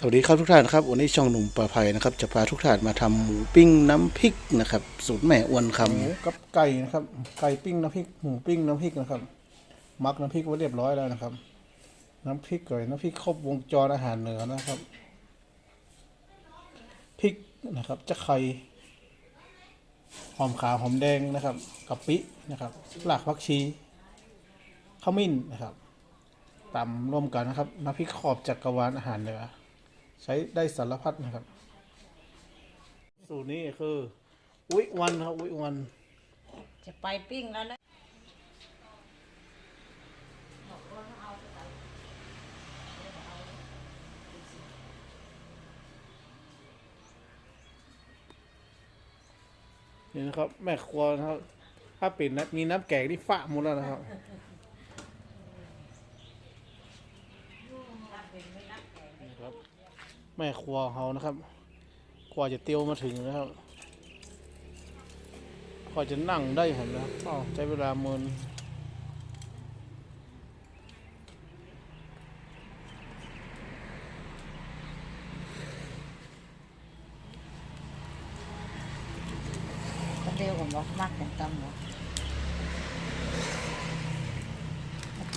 สวัสดีครับทุกท่านครับวันนี้ช่องหนุ่มปลาภัยนะครับ จะพาทุกท่านมาทำหมูปิ้งน้ำพริกนะครับ สูตรแม่อ้วนคหมูกับไก่นะครับ ไก่ปิ้งน้ำพริกหมูปิ้งน้ำพริกนะครับมักน้ำพริกไว้เรียบร้อยแล้วนะครับ น้ำพริกก่อยน้ำพริกครบวงจรอาหารเหนือนะครับพริกนะครับ จะไข่หอมขาวหอมแดงนะครับกะปินะครับรากผักชีขมิ้นนะครับตำร่วมกันนะครับน้ำพริกขอบจักรวาลอาหารเหนือ ใช้ได้สารพัดนะครับ สูตรนี้คืออุ้ยวันครับอุ้ยวัน จะไปปิ้งแล้วนะนี่นะครับ แม่ครัวนะครับ ถ้าปิดนะมีน้ำแกงที่ฝะหมดแล้วนะครับนี่ครับ แม่ครัวเขานะครับ กว่าจะเตียวมาถึงนะครับกว่าจะนั่งได้เห็นนะครับอ้าวใช้เวลาเมินคนเดียวผมบอกมักอย่างตำบอก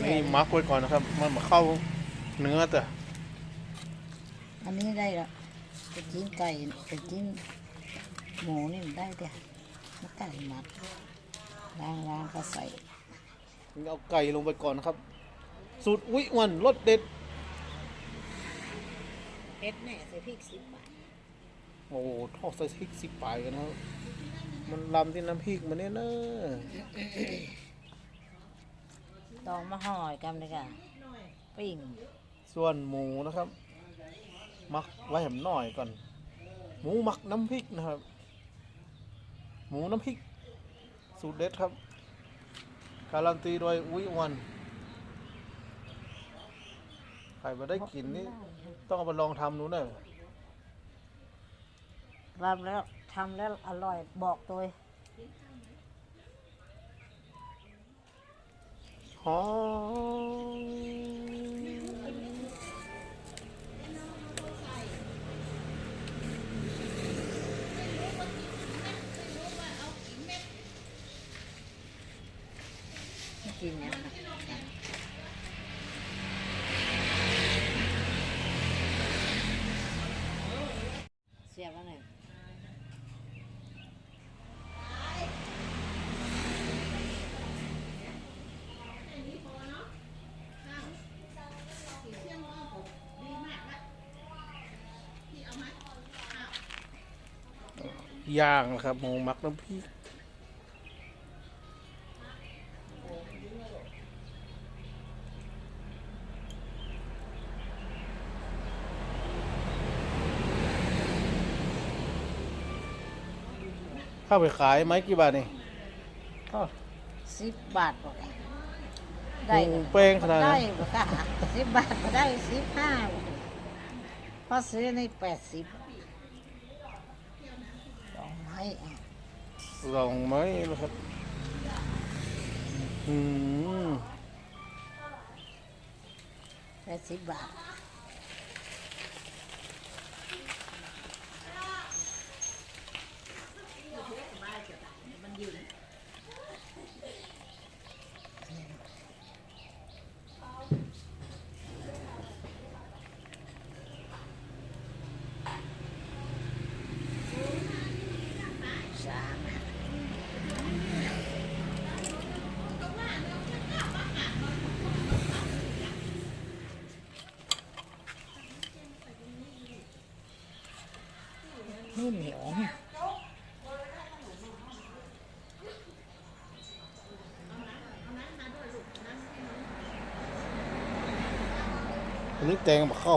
นี่มักไว้ก่อนนะครับ มันมาเข้าเนื้อแต่ อันนี้ได้ละเป็นชิ้นไก่เป็นชิ้นหมูนี่มันได้เดียวมาไก่หมักล้างล้างก็ใส่เอาไก่ลงไปก่อนนะครับ สูตรอุ้ยวันรสเด็ดเผ็ดแน่ใส่พริกสิบบาทโอ้โหทอดใส่พริกสิบปลายกันนะครับมันลำที่น้ำพริกมันเนี่ยนะตองมาห่อยกันเลยค่ะปิ้งส่วนหมูนะครับ มักไว้แหมหน่อยก่อน หมูหมักน้ำพริกนะครับ หมูน้ำพริก สูตรเด็ดครับ การันตีโดยอุ้ยวันใครมาได้กินนี่ต้องเอาไปลองทำดูเนอะรำแล้วทำแล้วอร่อยบอกตัวหอม กินอย่างนั้นเสียบแล้วเนี่ยย่างนะครับหมูหมักน้ำพริก เข้าไปขายไหมกี่บาทนี่อ้าวสิบบาทบอกได้โอ้โหแป้งขนาดนั้นได้บอกค่ะสิบบาทก็ได้สิบห้าพอซื้อในแปดสิบดอกไม้อะลองไหมนะครับ อืมแปดสิบบาท สาม นี่เหนียวเนี่ยอันนี้แตงมาเข้า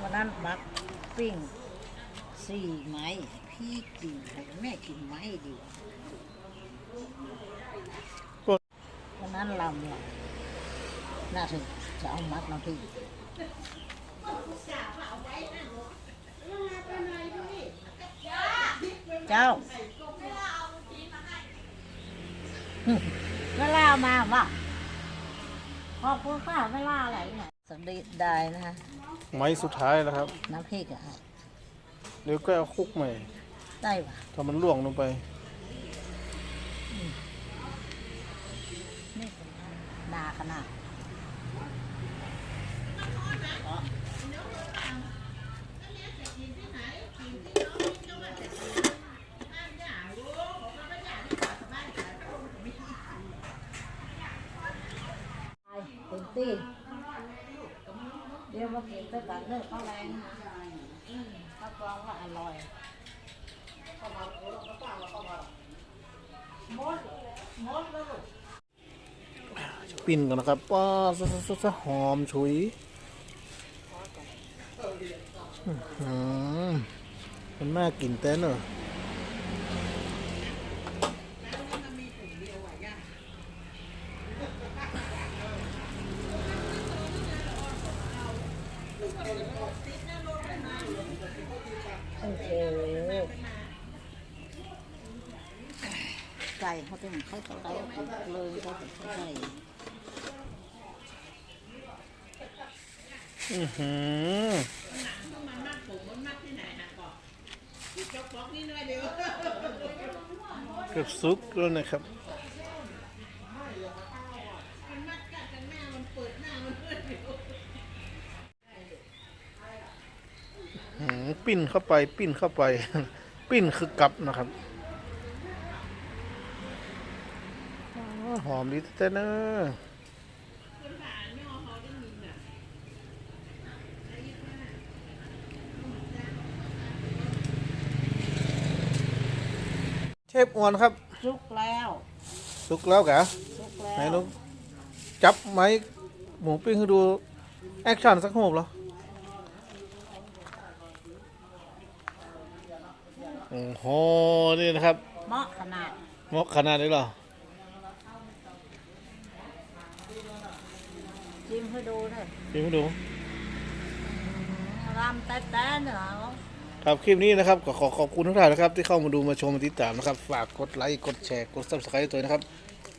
วันนั้นมักปิ้งสี่ไม้พี่กินแม่กินไม้ดีวันนั้นลำละ น่าถึงจะเอามัดน้ำพริกเจ้าเวลามาว่าขอบคุณค่ะเวลาอะไรเนี่ยสำลีได้นะคะไม้สุดท้ายแล้วครับ น้ำพริกอะเดี๋ยวก็เอาคลุกใหม่ ได้ปะถ้ามันล่วงลงไปนี่นาขนาดเป็น ตีเดี๋ยวมากินด้วกันเลิกข้าวแรงรับรองว่าอร่อยปิ้นกันนะครับป้าซะซะซะซะหอมฉุยอื้อหือ มันน่ากกินแต่เนอโอ้โหไก่เขาเป็นไข่ไก่เลยเขาเป็นไก่อือหือ เกือบซุกแล้วนะครับหืมปิ้นเข้าไป ปิ้นเข้าไป ปิ้นคือกลับนะครับหอมดีแต่เนอะ ฟอ้วนครับสุกแล้วสุกแล้วกะสุกแล้วไหนลูกจับไม้หมูปิ้งให้ดู แอคชั่นสักหกเหรอโอ้โหนี่นะครับ เหมาะขนาดเหมาะขนาดนี้เหรอ จิ้มให้ดูเลยชิมให้ดูรำแต่แต่เนอะ ครับคลิปนี้นะครับก็ขอขอบคุณทุกท่านนะครับ ที่เข้ามาดูมาชมมาติดตามนะครับ ฝากกดไลค์กดแชร์กด subscribe ตัวนะครับ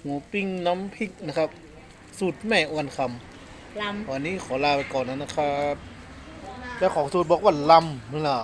หมูปิ้งน้ำพริกนะครับ สูตรแม่อ้วนคลำวันนี้ขอลาไปก่อนนะครับเจ้าของสูตรบอกว่าลำนั่นแหละ